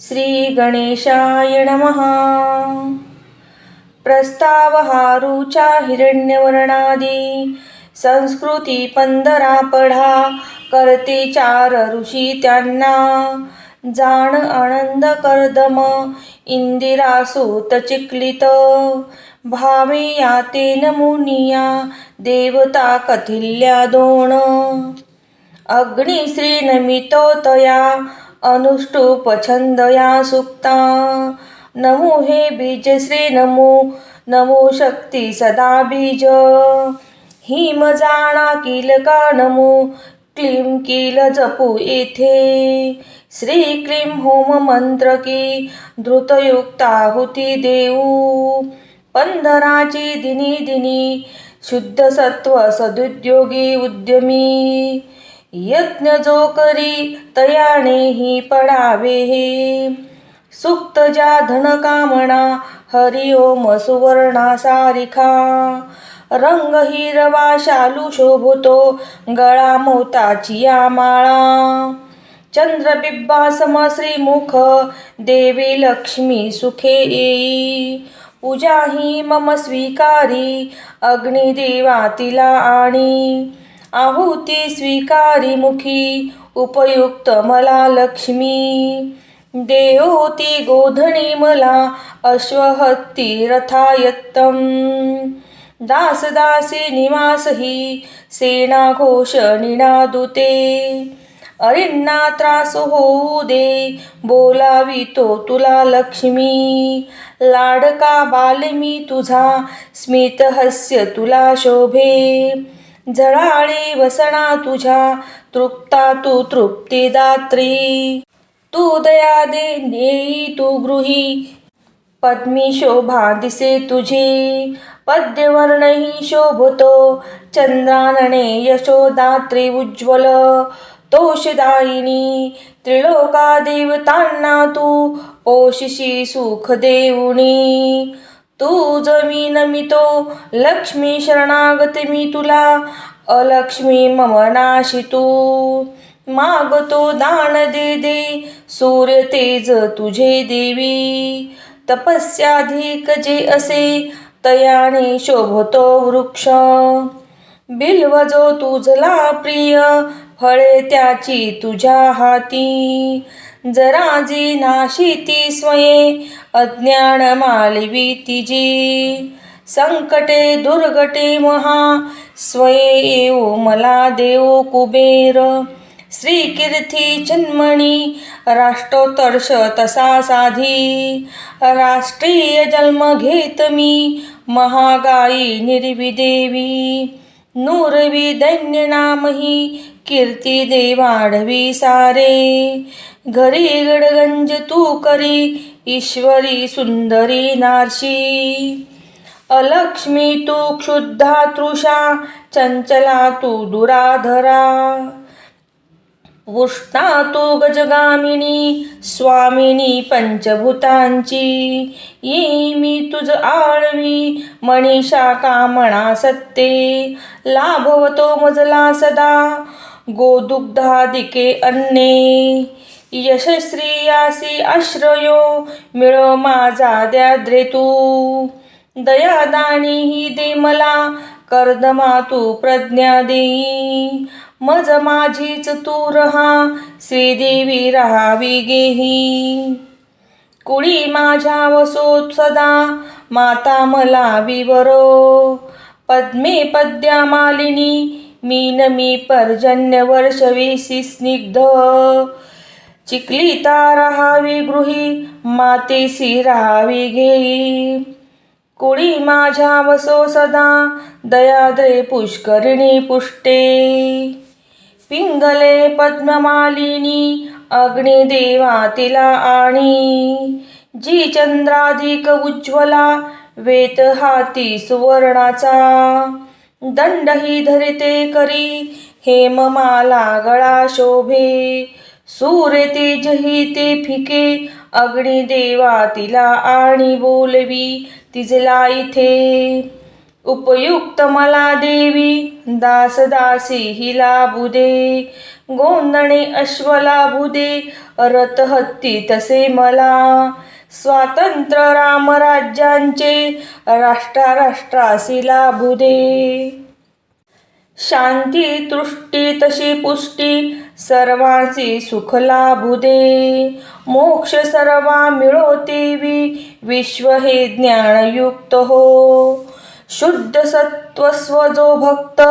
श्री गणेशाय नमः। प्रस्तावहारूचा हिरण्यवर्णादी संस्कृती पंधरा पढा करते चार ऋषी त्यांना जाण आनंद कर्दम इंदिरा सूत चिकलित भावे ते मुनिया देवता कथिल्या दोन। अग्निश्री अनुष्टुप छंदया सुक्ता नमो हे बीज श्री नमो नमो शक्ती सदा बीज। हिम जाणा किल का नमो क्लीम किल जपू येथे श्री क्लीम होम मंत्र की धृतयुक्ताहुती देऊ। पंधराची दिनी दिनी शुद्ध सत्व सदुद्योगी उद्यमी। यज्ञ जो करी तयाने ही पडावे हे. सुक्त ज्या धन कामना हरि ओम सुवर्णा सारिखा. रंग हिरवा शालू शोभतो गळा मोताची या माळा. चंद्रबिब्बा सम श्रीमुख देवी लक्ष्मी सुखे येई. पूजा ही मम स्वीकारी अग्निदेवा तिला आणि. आहुती स्वीकारी मुखी उपयुक्त मला लक्ष्मी. देवती गोधणी मला अश्वहत्ती रथायत्तम. दासदासी निवास ही सेना घोष निनादुते. अरिन्ना त्रास होऊ दे बोलावी तो तुला लक्ष्मी. लाडका बाल मी तुझा स्मित हस्य तुला शोभे. झळाळी वसणा तुझ्या तृप्ता तू तृप्तिदात्री. तू दया दे नेई तू गृही. पद्मी शोभा दिसे तुझी पद्यवर्णही शोभतो. चंद्रानने यशोदात्री उज्ज्वल तोषदायिनी. त्रिलोका देवतांना तू पोशिशी सुख देऊणी तू जमी नमितो लक्ष्मी शरणागत मी तुला अलक्ष्मी मम नाशी तू. मागतो दान दे दे सूर्य तेज तुझे देवी. तपस्याधिक जे असे तयाने शोभतो वृक्ष. बिल्व जो तुझला प्रिय फळे त्याची तुझ्या हाती. जराजी नाशिती स्वये अज्ञान मालवी तिजी संकटे दुर्गटे महा स्वये येऊ मला देव कुबेर. श्रीकीर्थी चिन्मणी जन्मणी तसा साधी. राष्ट्रीय जन्म घेत मी महागाई निर्विदेवी. नूरवी दैन्य नामही कीर्ती दे वाढवी सारे. घरी गडगंज तू करी ईश्वरी सुंदरी नारशी. अलक्ष्मी तू क्षुद्धा तृषा चंचला तू दुराधरा. उष्णा तू गजगामिनी स्वामिनी पंचभूतांची. ये मी तुझ आळवी मनीषा कामणा सत्ते. लाभवतो मजला सदा गोदुग्धादिके अन्ने. यशस्त्रियासी आश्रयो मिळो माझा द्याद्रे तू. दयादानी ही दे मला कर्दमा तू प्रज्ञा देई मज माझीच तू रहा श्रीदेवी राहावी गेही. कुळी माझ्या वसोत सदा माता मला विवरो पद्मे पद्या मालिनी मीन मी पर्जन्य वर्षवेशी स्निग्ध. चिकलिता राहावी गृही मातेसी राहावी घेई. कुळी माझ्या वसो सदा दयाद्रे पुष्करिणी पुष्टे. पिंगले पद्ममालिनी अग्निदेवा तिला आणि. जी चंद्राधिक उज्ज्वला वेत हाती सुवर्णाचा. दंडही धरिते करी हेममाला गळा शोभे. सूर्य तेजही ते फिके अग्निदेवा तिला आणि बोलवी तिजला इथे उपयुक्त मला देवी दास दासी हिला बुदे गोंदणे अश्वला बुदे रथ हत्ती तसे मला. स्वातंत्र्य रामराज्यांचे राष्ट्रा राष्ट्रासी लाभू दे. शांती तृष्टी तशी पुष्टी सर्वांची सुख लाभू दे. मोक्ष सर्वा मिळो विश्व हे ज्ञानयुक्त हो. शुद्ध सत्वस्व जो भक्त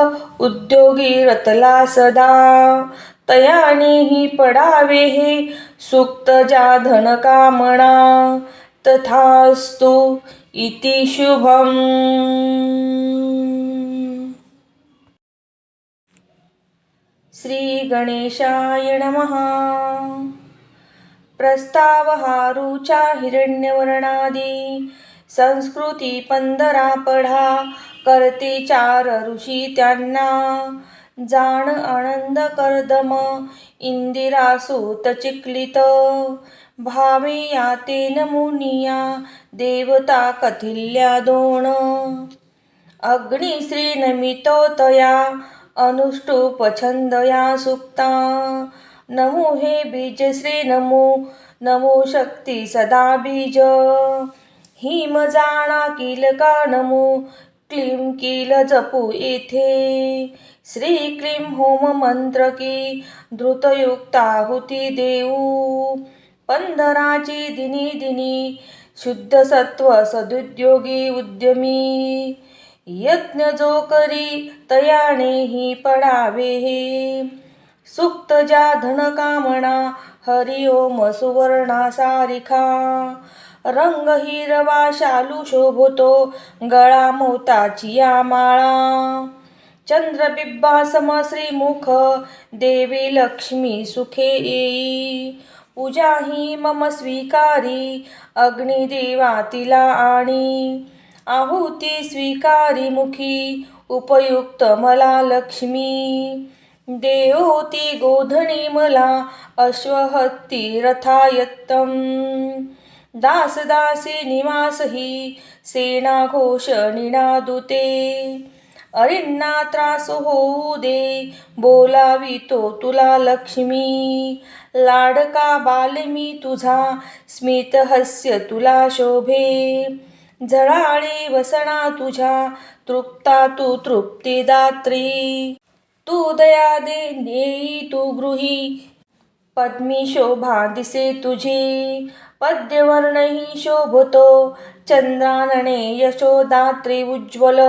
उद्योगी रतला सदा. तयानेही पडावे हे सुक्त ज्या धन कामना. तथास्तु इति शुभम. श्री गणेशाय नमः हिरण्यवर्णादी संस्कृती पंधरा पढा करते चार ऋषी त्यांना जाण आनंद कर्दम इंदिरा सूत चिकलित भावे यातेन मुनिया देवता कथिल्या दोन। अग्निश्री नमितो तया अनुष्टुप छंदया सुप्ता। नमो हे बीज श्री नमो नमो शक्ती सदा बीज। हिम जाणा किल का नमो क्लीम किल जपू येथे श्री क्लीम होम मंत्र की धृतयुक्ताहुती देऊ। पंधराची दिनी दिनी शुद्ध सत्व सदुद्योगी उद्यमी। यज्ञ जो करी तयाने ही पडावे हे. सुक्त ज्या धन कामना हरिओम सुवर्णा सारिखा. रंग हिरवा शालू शोभतो गळा मोताची या माळा. चंद्रबिब्बा सम श्रीमुख देवी लक्ष्मी सुखे येई. पूजा ही मम स्वीकारी अग्निदेवा तिला आणि. आहुती स्वीकारी मुखी उपयुक्त मला लक्ष्मी. देवती गोधणी मला अश्वहत्ती रथायत्तम. दास दासी निवास ही सेना घोष निनादुते अरिन्ना त्रास होऊ दे बोलावी तो तुला लक्ष्मी. लाडका बाल मी तुझा स्मितहस्य तुला शोभे. झळाळी वसना तुझ्या तृप्ता तू तृप्तीदात्री. तू दया दे नेई तू गृही पद्मी शोभा दिसे तुझी. पद्यवर्णही शोभतो चंद्रानने यशोदात्री उज्ज्वल.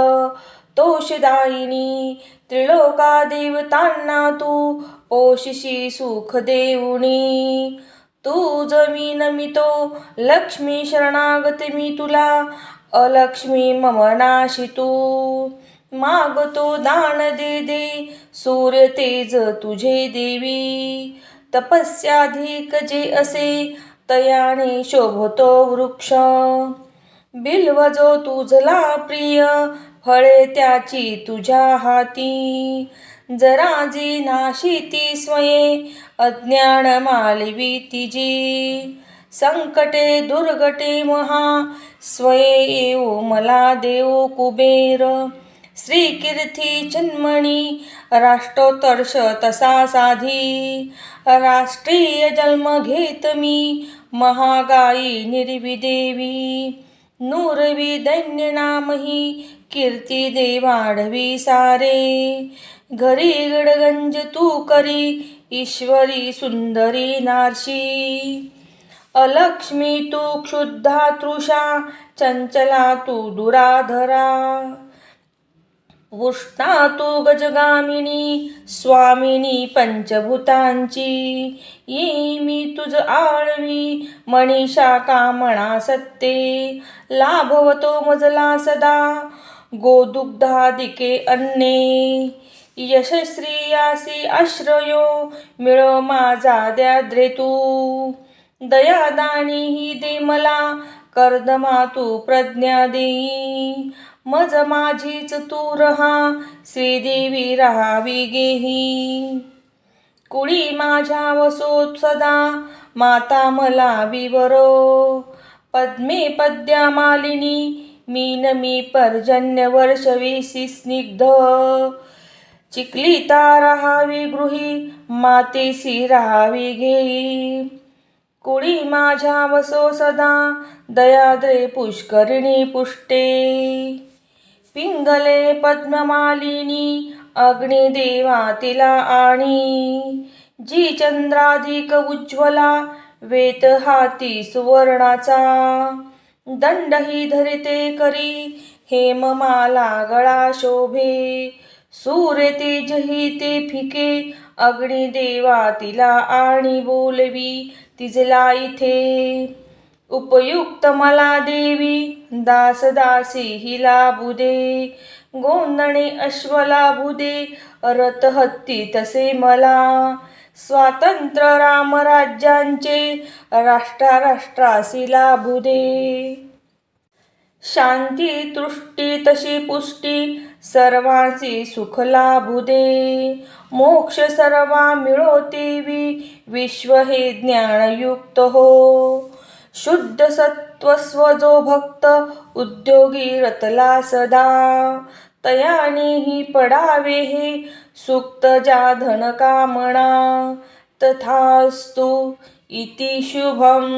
तोषदायिनी त्रिलोका देवतांना तू पोषिशी सुख देऊनी. तू जमी नमितो लक्ष्मी शरणागत मी तुला अलक्ष्मी मम नाशी तू. मागतो दान दे दे सूर्य तेज तुझे देवी. तपस्याधिक जे असे तयाने शोभतो वृक्ष. बिल्व जो तुझला प्रिय फळे त्याची तुझ्या हाती. जराजी नाशिती स्वये अज्ञान तिजी संकटे दुर्गटे महा स्वये येऊ मला देव कुबेर. श्रीकीर्ती चिन्मणी राष्ट्रोत्तर्ष तसा साधी. राष्ट्रीय जन्म घेत मी महागाई निर्विदेवी. नूरवी दैन्य नामही कीर्ती दे वाढवी सारे. घरी गडगंज तू करी ईश्वरी सुंदरी नारशी. अलक्ष्मी तू क्षुद्धा तृषा चंचला तू दुराधरा. उष्णा तू गजगामिनी स्वामिनी पंचभूतांची. ये मी तुझ आळवी मनीषा कामणा सत्ते. लाभवतो मजला सदा गोदुग्धादिके अन्ने यशस्त्रियासी आश्रयो मिळो माझा द्याद्रे तू दयादानी ही दे मला कर्दमा तू प्रज्ञा देई मज माझीच तू रहा श्रीदेवी राहावी गेही। कुळी माझ्या वसोत सदा माता मला विवरो। पद्मे पद्या मालिनी मीन मी पर्जन्य वर्षवीसी स्निग्ध. चिकलिता राहावी गृही मातेसी राहावी घेई. कुळी माझ्या वसो सदा दयाद्रे पुष्करिणी पुष्टे. पिंगले पद्ममालिनी अग्निदेवा तिला आणि. जी चंद्राधिक उज्ज्वला वेत हाती सुवर्णाचा. दंडही धरिते करी हेममाला गळा शोभे. सूर्य तेजही ते फिके अग्निदेवा तिला आणि बोलवी तिजला इथे. उपयुक्त मला देवी दास दासी हिला बुदे. गोंदणे अश्वला बुदे रथ हत्ती तसे मला. स्वातंत्र्य रामराज्यांचे राष्ट्राराष्ट्रासी लाभू दे. शांती तृष्टी तशी पुष्टी सर्वांची सुख लाभू दे. मोक्ष सर्वा मिळोतेवी विश्व हे ज्ञानयुक्त हो. शुद्ध सत्वस्व जो भक्त उद्योगी रतला सदा. तयानेही पडावे हे सुक्त ज्या धन कामना तथास्तु इति शुभम.